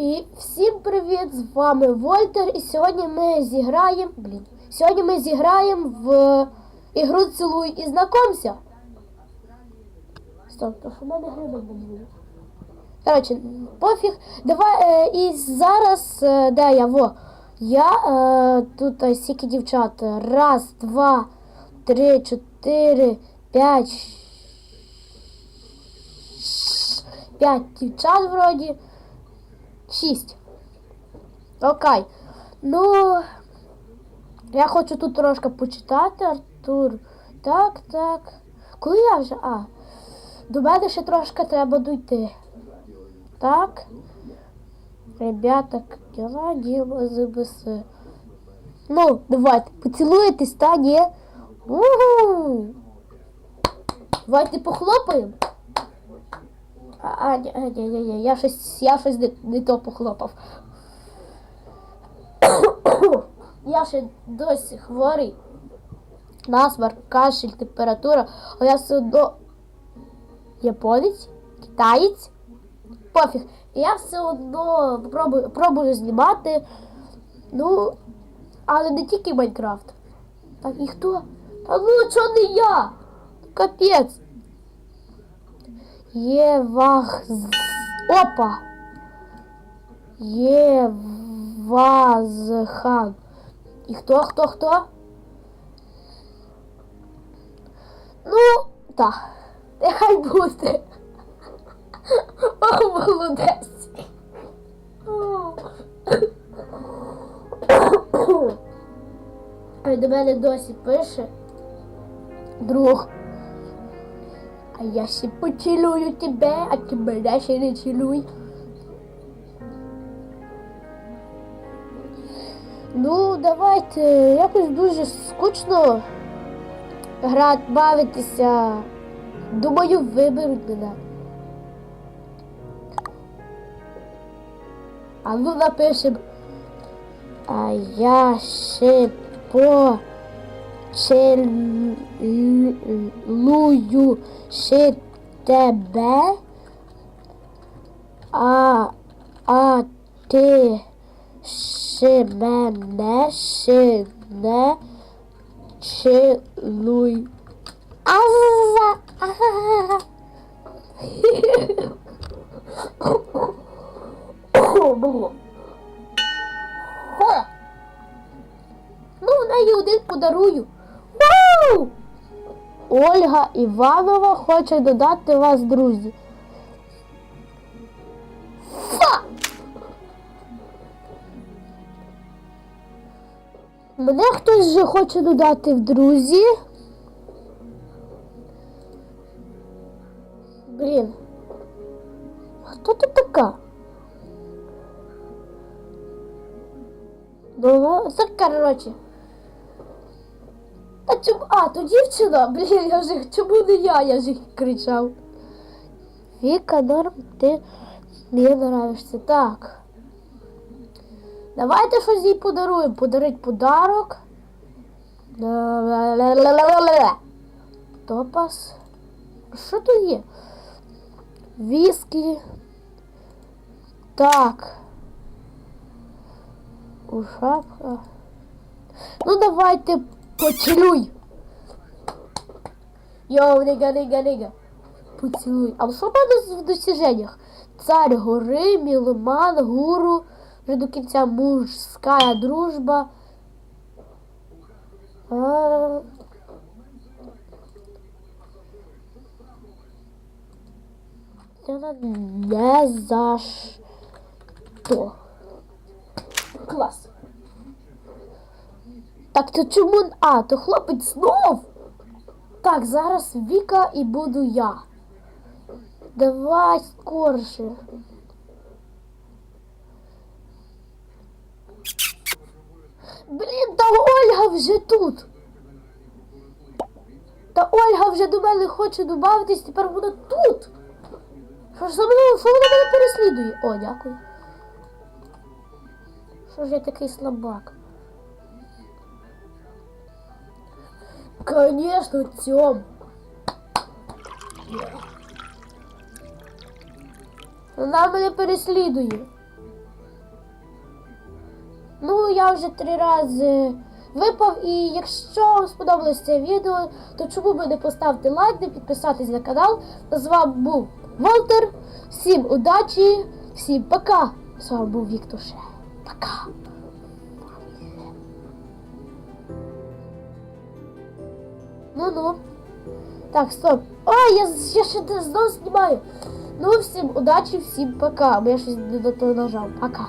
І всім привіт! З вами Вольтер. І сьогодні ми зіграємо. Блін. Сьогодні ми зіграємо в ігру Цілуй і знакомся. Стоп, то що в мене гриби буде. Коротше, пофіг. Давай е, і зараз е, де я? Во. Я е, тут е, стільки дівчат. Раз, два, три, чотири, п'ять. П'ять дівчат вроді. Шість. Окей. Ну, я хочу тут трошки почитати, Артур. Так, так. Коли я вже? А. До мене ще трошки треба дойти. Так. Ребята, дела? Дима ЗБС. Ну, давайте, поцілуєтесь, та ні? Угу. Давайте похлопаємо. А, а, ні, а, ні, ні, ні, я щось, я щось не, не то похлопав. я ще досі хворий. Насмарк, кашель, температура, а я все одно японець, китаєць, пофіг. Я все одно пробую, пробую знімати. Ну, але не тільки Майнкрафт. Так, і хто? Та ну чого не я? Капець. Є вах. Опа! Є вазхан. І хто, хто, хто? Ну, так. Нехай буде. О, молодець. До мене досі пише. Друг. А я ще поцілую тебе, а ти мене ще не цілуй. Ну, давайте, якось дуже скучно грати, бавитися. Думаю, виберуть мене. А ну напишем. А я ще поцілую ще тебе. А, а ти ще мене ще не цілуй. А, а, було. Ну, неї один подарую. Ольга Іванова хоче додати вас, друзі. Фа! Мене хтось вже хоче додати в друзі. Блін. Хто ти така? Ну, це коротше. Чому? А, то дівчина? Блін, я вже чому не я? Я ж кричав. Віка, норм, ти мені нравишся. Так. Давайте щось їй подаруємо. Подарить подарок. Топас. Що тут є? Віскі. Так. У шапка. Ну давайте поцілуй. Йоу, нига, нига, нига. Поцілуй. А в мене в досяженнях? Цар гори, міломан, гуру, вже до кінця мужська дружба. А... Не за що. Так, то чому. А, то хлопець знов. Так, зараз Віка і буду я. Давай скорше. Блін, та Ольга вже тут. Та Ольга вже до мене хоче додатись, тепер вона тут. Що ж за мною? Що вона мене переслідує? О, дякую. Що ж я такий слабак? Конечно, Тём. Вона мене переслідує. Ну, я вже три рази випав, і якщо вам сподобалось це відео, то чому би не поставити лайк, не підписатись на канал. З вами був Волтер. Всім удачі, всім пока. З вами був Віктор Ше. Пока. Ну-ну. Так, стоп. Ой, я, я ще знов знімаю. Ну, всім удачі, всім пока. Бо я щось не до того нажав. Пока.